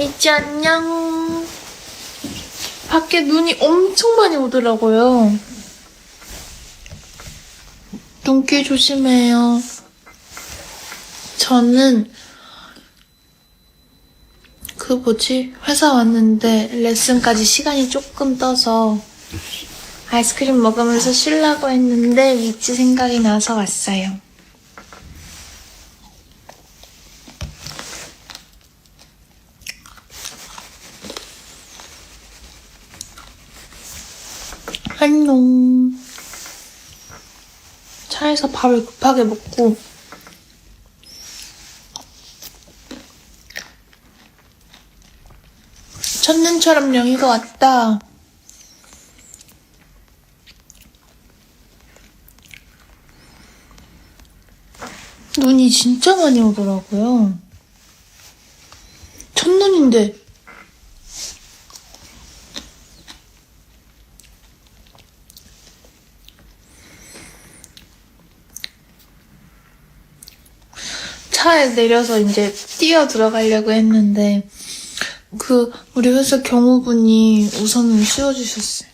미찌 안녕. 밖에 눈이 엄청 많이 오더라고요. 눈길 조심해요. 저는 그 뭐지 회사 왔는데 레슨까지 시간이 조금 떠서 아이스크림 먹으면서 쉬려고 했는데 미찌 생각이 나서 왔어요. 안녕. 차에서 밥을 급하게 먹고 첫눈처럼 영희가 왔다. 눈이 진짜 많이 오더라고요. 첫눈인데 차에 내려서 이제 뛰어 들어가려고 했는데 그 우리 회사 경호분이 우선은 씌워주셨어요.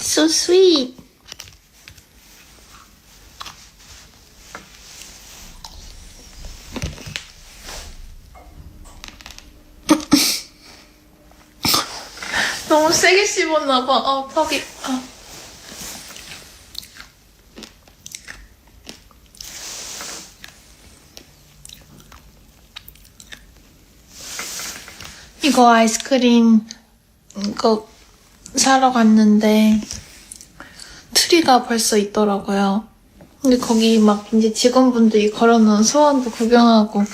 So sweet. 너무 세게 씹었나봐. 아, 턱이. 아. 이거 아이스크림 이거 사러 갔는데 트리가 벌써 있더라고요. 근데 거기 막 이제 직원분들이 걸어놓은 소원도 구경하고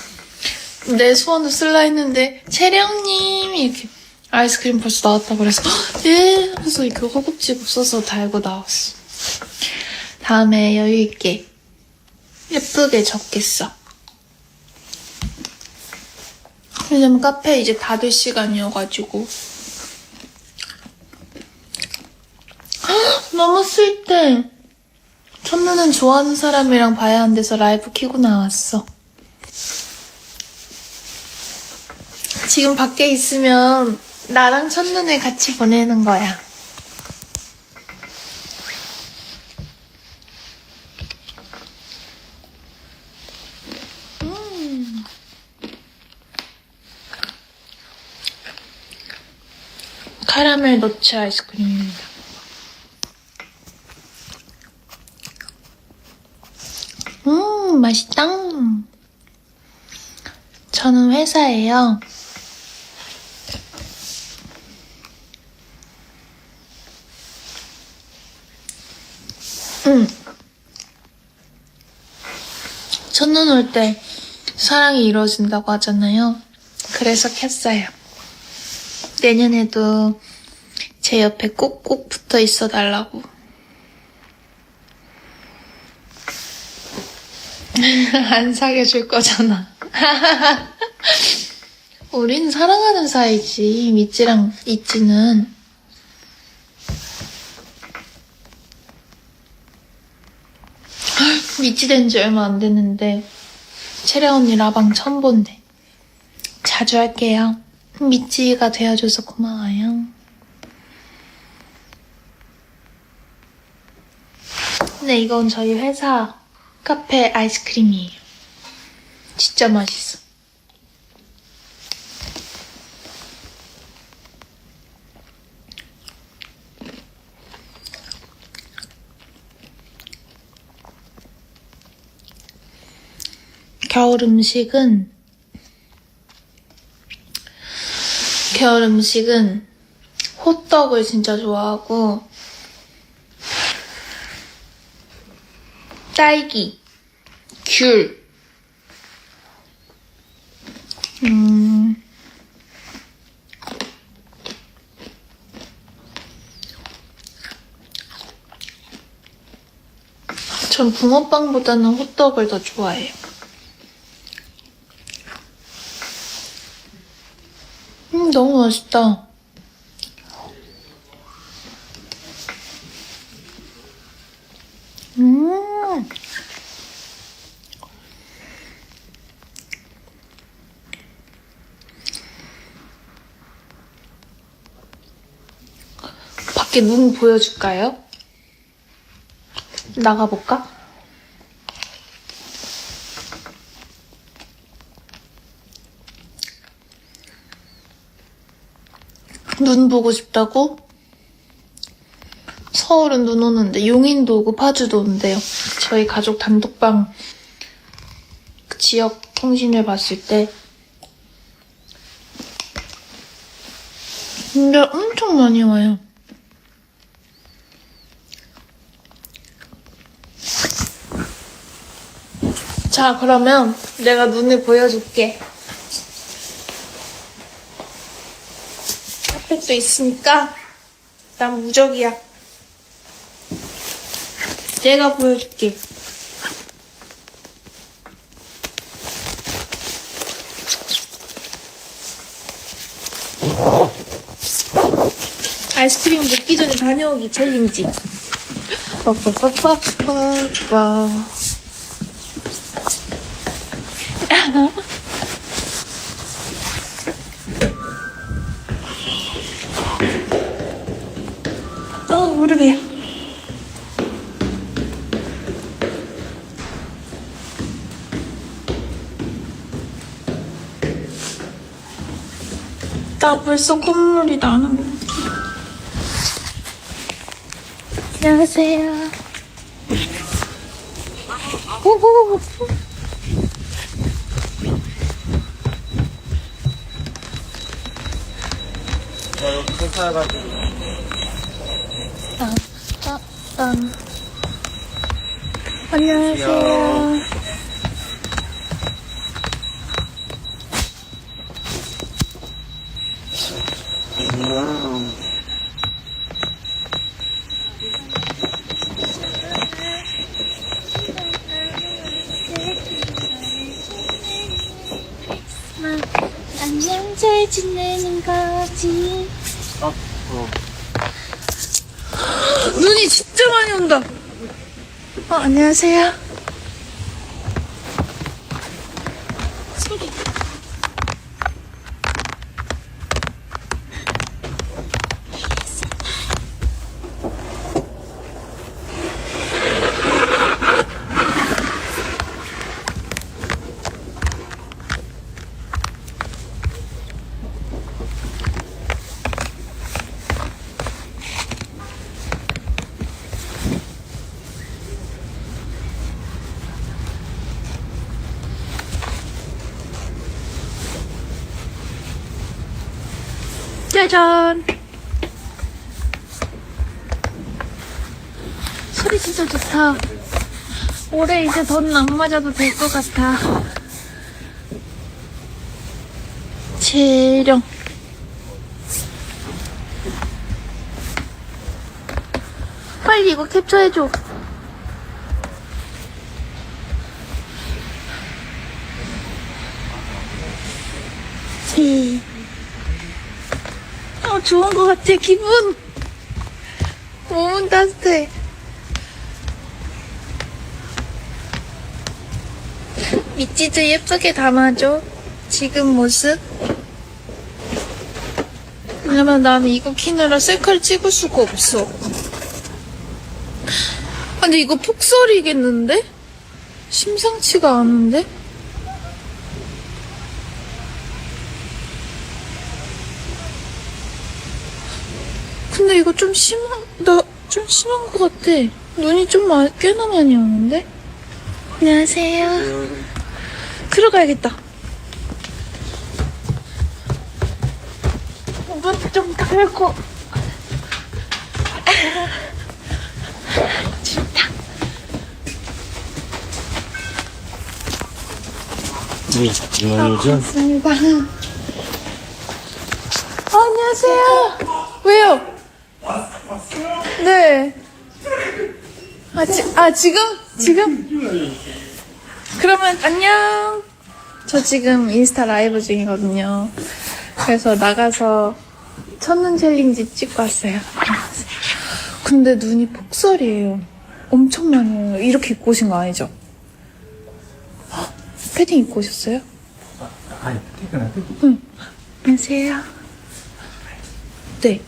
내 소원도 쓸라 했는데 채령님 이렇게 아이스크림 벌써 나왔다 그래서 예 하면서 이렇게 허겁지겁 써서 달고 나왔어. 다음에 여유 있게 예쁘게 적겠어. 왜냐면 카페 이제 닫을 시간이어가지고. 헉, 너무 스윗해. 첫눈은 좋아하는 사람이랑 봐야 한대서 라이브 키고 나왔어. 지금 밖에 있으면 나랑 첫눈을 같이 보내는 거야. 카라멜 너츠 아이스크림입니다. 음, 맛있다. 저는 회사에요. 음. 첫눈 올 때 사랑이 이루어진다고 하잖아요. 그래서 켰어요. 내년에도 제 옆에 꼭꼭 붙어 있어 달라고. 안 사귀어줄 거잖아. 우린 사랑하는 사이지, 미찌랑 이찌는. 미찌 된 지 얼마 안 됐는데, 채령 언니 라방 처음 본대. 자주 할게요. 미찌가 되어줘서 고마워요. 네, 이건 저희 회사 카페 아이스크림이에요. 진짜 맛있어. 겨울 음식은 겨울 음식은 호떡을 진짜 좋아하고 딸기, 귤, 음, 전 붕어빵보다는 호떡을 더 좋아해요. 음, 너무 맛있다. 밖에 눈 보여줄까요? 나가볼까? 눈 보고 싶다고? 서울은 눈 오는데 용인도 오고 파주도 온대요. 저희 가족 단독방 그 지역 통신을 봤을 때 근데 엄청 많이 와요. 자, 그러면 내가 눈을 보여줄게. 핫팩도 있으니까 난 무적이야. 내가 보여줄게. 아이스크림 먹기 전에 다녀오기 챌린지. 빠빠빠빠빠 무릎이야. 나 벌써 콧물이 나는. 안녕하세요. 오호. 저 여기 회사가지고 딴, 딴, 딴. 안녕하세요. 안녕 잘 지내는 거지? 어, 어. 눈이 진짜 많이 온다. 어, 안녕하세요. 소리. 짜잔. 소리 진짜 좋다. 올해 이제 돈 안 맞아도 될 것 같아. 재령. 빨리 이거 캡처해줘. 재. 어, 좋은 것 같아, 기분. 몸은 따뜻해. 밑지도 예쁘게 담아줘. 지금 모습. 왜냐면 나는 이거 키느라 셀카를 찍을 수가 없어. 아, 근데 이거 폭설이겠는데? 심상치가 않은데? 근데 이거 좀 심한, 나 좀 심한 것 같아. 눈이 좀 마- 꽤나 많이 오는데? 안녕하세요. 들어가야겠다. 문좀 닫고. 좋다. 이만이죠? 맞습니다. 아, 안녕하세요. 왜요? 네. 아, 지, 아 지금? 지금? 그러면 안녕. 저 지금 인스타 라이브 중이거든요. 그래서 나가서 첫눈 챌린지 찍고 왔어요. 근데 눈이 폭설이에요. 엄청 많이 와요. 이렇게 입고 오신 거 아니죠? 헉, 패딩 입고 오셨어요? 아니, 퇴근하고. 안녕하세요. 네.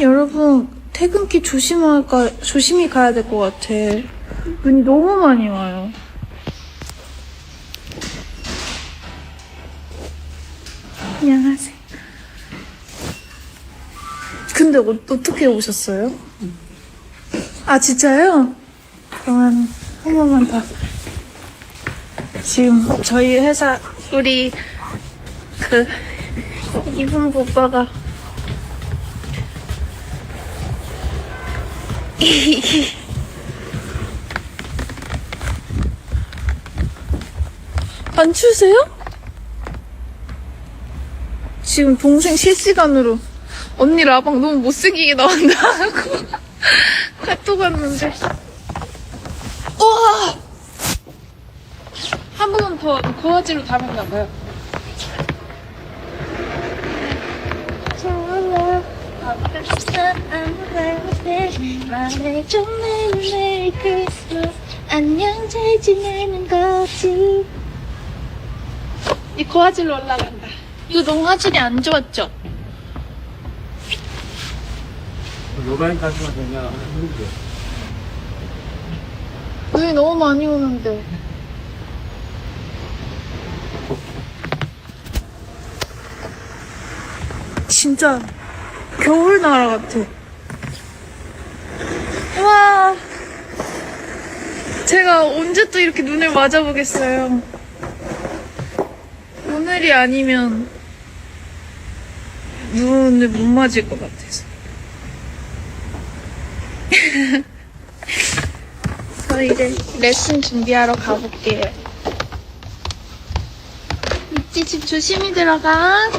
여러분 퇴근길 조심할까 조심히 가야 될 것 같아. 눈이 너무 많이 와요. 안녕하세요. 근데 어, 어떻게 오셨어요? 아 진짜요? 그러면 한 번만 더. 지금 저희 회사 우리 그 이분 오빠가 안 추세요? 지금 동생 실시간으로 언니 라방 너무 못생기게 나온다 하고 카톡 왔는데. 우와! 한 번만 더 고화질로 담았나 봐요 말해줘 메리 크리스마스 안녕 잘 지내는 거지 이 고화질로 올라간다 이거 너무 화질이 안 좋았죠? 요가인까지만 되면 힘들죠. 눈이 너무 많이 오는데 진짜 겨울 나라 같아 와 제가 언제 또 이렇게 눈을 맞아보겠어요 오늘이 아니면 눈을 못 맞을 것 같아서 저 이제 레슨 준비하러 가볼게요. 미찌 집 조심히 들어가.